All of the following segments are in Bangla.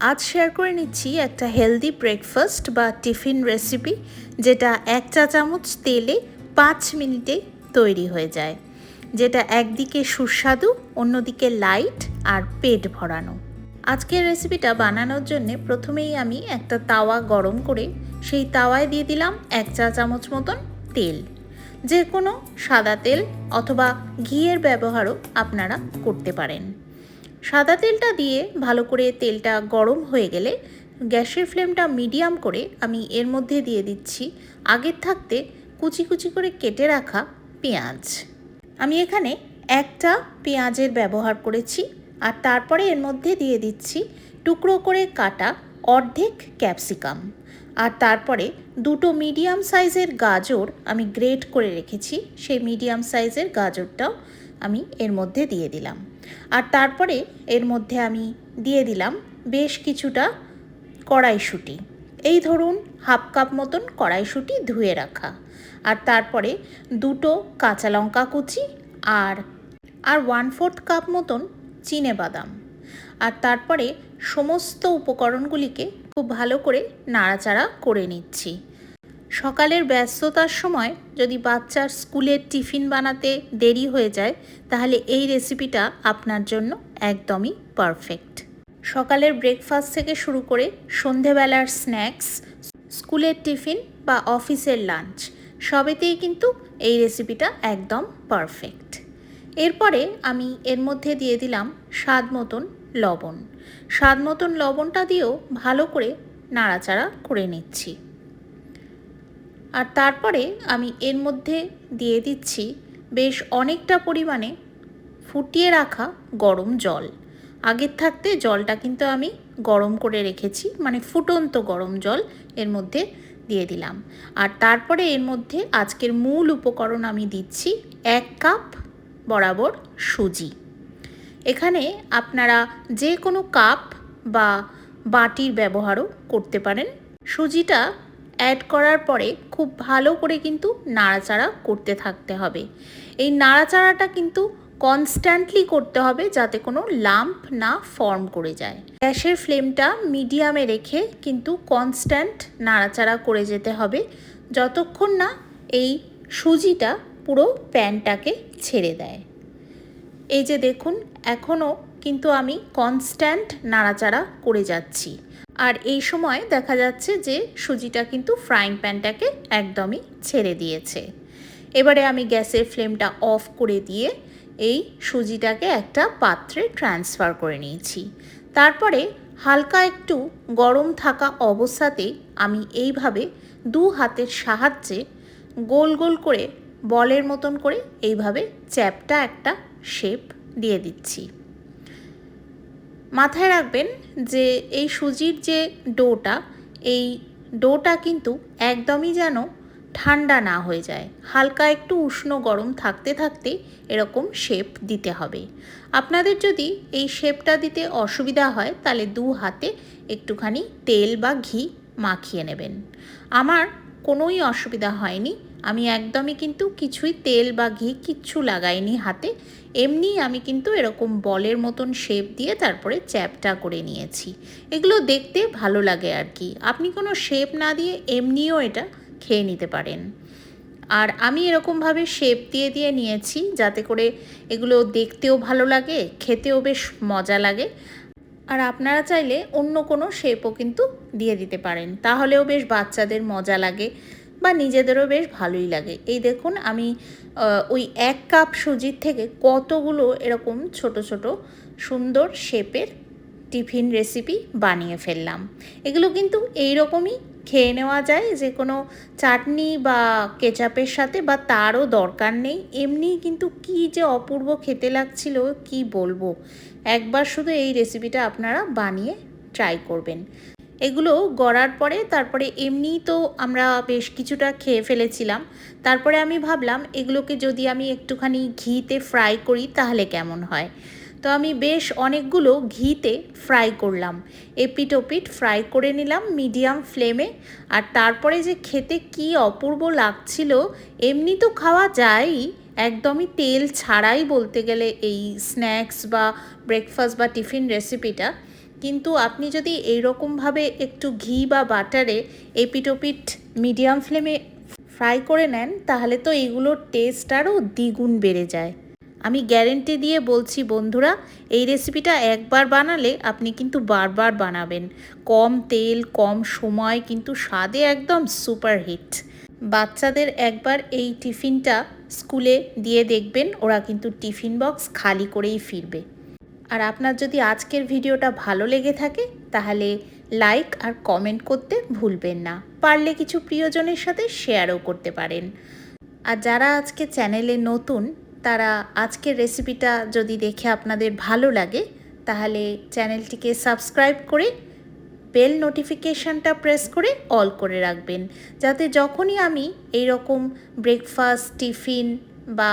আজ শেয়ার করে নিচ্ছি একটা হেলদি ব্রেকফাস্ট বা টিফিন রেসিপি যেটা এক চা চামচ তেলে পাঁচ মিনিটে তৈরি হয়ে যায়। যেটা একদিকে সুস্বাদু, অন্যদিকে লাইট আর পেট ভরানো। আজকের রেসিপিটা বানানোর জন্যে প্রথমেই আমি একটা তাওয়া গরম করে সেই তাওয়ায় দিয়ে দিলাম এক চা চামচ মতন তেল। যে কোনো সাদা তেল অথবা ঘিয়ের ব্যবহারও আপনারা করতে পারেন। সাদা তেলটা দিয়ে ভালো করে তেলটা গরম হয়ে গেলে গ্যাসের ফ্লেমটা মিডিয়াম করে আমি এর মধ্যে দিয়ে দিচ্ছি আগের থাকতে কুচি কুচি করে কেটে রাখা পেঁয়াজ। আমি এখানে একটা পেঁয়াজের ব্যবহার করেছি আর তারপরে এর মধ্যে দিয়ে দিচ্ছি টুকরো করে কাটা অর্ধেক ক্যাপসিকাম। আর তারপরে দুটো মিডিয়াম সাইজের গাজর আমি গ্রেট করে রেখেছি, সেই মিডিয়াম সাইজের গাজরটাও আমি এর মধ্যে দিয়ে দিলাম। আর তারপরে এর মধ্যে আমি দিয়ে দিলাম বেশ কিছুটা কড়াইশুঁটি। এই ধরুন হাফ কাপ মতন কড়াইশুঁটি ধুয়ে রাখা। আর তারপরে দুটো কাঁচা লঙ্কা কুচি আর আর ওয়ান ফোর্থ কাপ মতন চিনে বাদাম। আর তারপরে সমস্ত উপকরণগুলিকে খুব ভালো করে নাড়াচাড়া করে নিচ্ছি। সকালের ব্যস্ততার সময় যদি বাচ্চার স্কুলের টিফিন বানাতে দেরি হয়ে যায়, তাহলে এই রেসিপিটা আপনার জন্য একদমই পারফেক্ট। সকালের ব্রেকফাস্ট থেকে শুরু করে সন্ধেবেলার স্ন্যাক্স, স্কুলের টিফিন বা অফিসের লাঞ্চ, সবেতেই কিন্তু এই রেসিপিটা একদম পারফেক্ট। এরপরে আমি এর মধ্যে দিয়ে দিলাম স্বাদ মতন লবণ। স্বাদ মতন লবণটা দিয়েও ভালো করে নাড়াচাড়া করে নিচ্ছি। আর তারপরে আমি এর মধ্যে দিয়ে দিচ্ছি বেশ অনেকটা পরিমাণে ফুটিয়ে রাখা গরম জল। আগের থাকতে জলটা কিন্তু আমি গরম করে রেখেছি মানে ফুটন্ত গরম জল এর মধ্যে দিয়ে দিলাম। আর তারপরে এর মধ্যে আজকের মূল উপকরণ আমি দিচ্ছি এক কাপ বরাবর সুজি। এখানে আপনারা যে কোনো কাপ বা বাটির ব্যবহারও করতে পারেন। সুজিটা অ্যাড করার পরে খুব ভালো করে কিন্তু নাড়াচাড়া করতে থাকতে হবে। এই নাড়াচাড়াটা কিন্তু কনস্ট্যান্টলি করতে হবে যাতে কোনো লাম্প না ফর্ম করে যায়। গ্যাসের ফ্লেমটা মিডিয়ামে রেখে কিন্তু কনস্ট্যান্ট নাড়াচাড়া করে যেতে হবে। যতক্ষণ না এই সুজিটা পুরো প্যানটাকে ছেড়ে দেয়। এই যে দেখুন, এখনও কিন্তু আমি কনস্ট্যান্ট নাড়াচাড়া করে যাচ্ছি। আর এই সময় দেখা যাচ্ছে যে সুজিটা কিন্তু ফ্রাইং প্যানটাকে একদমই ছেড়ে দিয়েছে। এবারে আমি গ্যাসের ফ্লেমটা অফ করে দিয়ে এই সুজিটাকে একটা পাত্রে ট্রান্সফার করে নিয়েছি। তারপরে হালকা একটু গরম থাকা অবস্থাতেই আমি এইভাবে দু হাতের সাহায্যে গোল গোল করে বলের মতন করে এইভাবে চ্যাপটা একটা শেপ দিয়ে দিচ্ছি। মাথায় রাখবেন যে এই সুজির যে ডোটা, এই ডোটা কিন্তু একদমই যেন ঠান্ডা না হয়ে যায়। হালকা একটু উষ্ণ গরম থাকতে থাকতে এরকম শেপ দিতে হবে। আপনাদের যদি এই শেপটা দিতে অসুবিধা হয়, তাহলে দু হাতে একটুখানি তেল বা ঘি মাখিয়ে নেবেন। আমার কোনোই অসুবিধা হয়নি। আমি একদমই কিন্তু কিছুই তেল বা ঘি কিচ্ছু লাগাইনি হাতে, এমনি আমি কিন্তু এরকম বলের মতন শেপ দিয়ে তারপরে চ্যাপটা করে নিয়েছি। এগুলো দেখতে ভালো লাগে আর কি। আপনি কোনো শেপ না দিয়ে এমনিও এটা খেয়ে নিতে পারেন। আর আমি এরকমভাবে শেপ দিয়ে দিয়ে নিয়েছি যাতে করে এগুলো দেখতেও ভালো লাগে, খেতেও বেশ মজা লাগে। আর আপনারা চাইলে অন্য কোনো শেপও কিন্তু দিয়ে দিতে পারেন। তাহলেও বেশ বাচ্চাদের মজা লাগে। বা নিজেদেরও বেশ ভালোই লাগে। এই দেখুন, আমি ওই এক কাপ সুজির থেকে কতগুলো এরকম ছোট ছোট, সুন্দর শেপের টিফিন রেসিপি বানিয়ে ফেললাম। এগুলো কিন্তু এই রকমই খেয়ে নেওয়া যায় যে কোনো চাটনি বা কেচাপের সাথে বা তারও দরকার নেই। এমনি কিন্তু কি যে অপূর্ব খেতে লাগছিল, কি বলব? একবার শুধু এই রেসিপিটা আপনারা বানিয়ে ট্রাই করবেন। এগুলো গড়ার পরে তারপরে এমনিই তো আমরা বেশ কিছুটা খেয়ে ফেলেছিলাম। তারপরে আমি ভাবলাম, এগুলোকে যদি আমি একটুখানি ঘিতে ফ্রাই করি, তাহলে কেমন হয়? তো আমি বেশ অনেকগুলো ঘিতে ফ্রাই করলাম। এপিট ওপিট ফ্রাই করে নিলাম মিডিয়াম ফ্লেমে আর তারপরে যে খেতে কি অপূর্ব লাগছিল, এমনি তো খাওয়া যায়ই। একদমই তেল ছাড়াই বলতে গেলে এই স্ন্যাক্স বা ব্রেকফাস্ট বা টিফিন রেসিপিটা কিন্তু আপনি যদি এইরকমভাবে একটু ঘি বা বাটারে এপিটোপিট মিডিয়াম ফ্লেমে ফ্রাই করে নেন, তাহলে তো এইগুলোর টেস্ট আরও দ্বিগুণ বেড়ে যায়। আমি গ্যারেন্টি দিয়ে বলছি বন্ধুরা, এই রেসিপিটা একবার বানালে আপনি কিন্তু বারবার বানাবেন। কম তেল, কম সময়, কিন্তু স্বাদে একদম সুপার হিট বাচ্চাদের একবার এই টিফিনটা স্কুলে দিয়ে দেখবেন, ওরা কিন্তু টিফিন বক্স খালি করেই ফিরবে। আর আপনার যদি আজকের ভিডিওটা ভালো লেগে থাকে, তাহলে লাইক আর কমেন্ট করতে ভুলবেন না। পারলে কিছু প্রিয়জনের সাথে শেয়ারও করতে পারেন। আর যারা আজকে চ্যানেলে নতুন, তারা আজকের রেসিপিটা যদি দেখে আপনাদের ভালো লাগে, তাহলে চ্যানেলটিকে সাবস্ক্রাইব করে, বেল নোটিফিকেশানটা প্রেস করে অল করে রাখবেন। যাতে যখনই আমি এই রকম ব্রেকফাস্ট টিফিন বা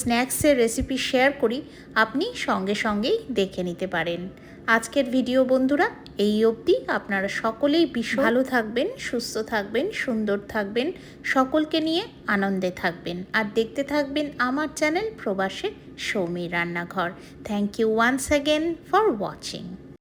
স্ন্যাক্সের রেসিপি শেয়ার করি, আপনি সঙ্গে সঙ্গেই দেখে নিতে পারেন। আজকের ভিডিও বন্ধুরা, এই অবধি। আপনারা সকলেই ভীষণ ভালো থাকবেন, সুস্থ থাকবেন, সুন্দর থাকবেন, সকলকে নিয়ে আনন্দে থাকবেন। আর দেখতে থাকবেন আমার চ্যানেল প্রবাসে সৌমি রান্নাঘর। Thank you once again for watching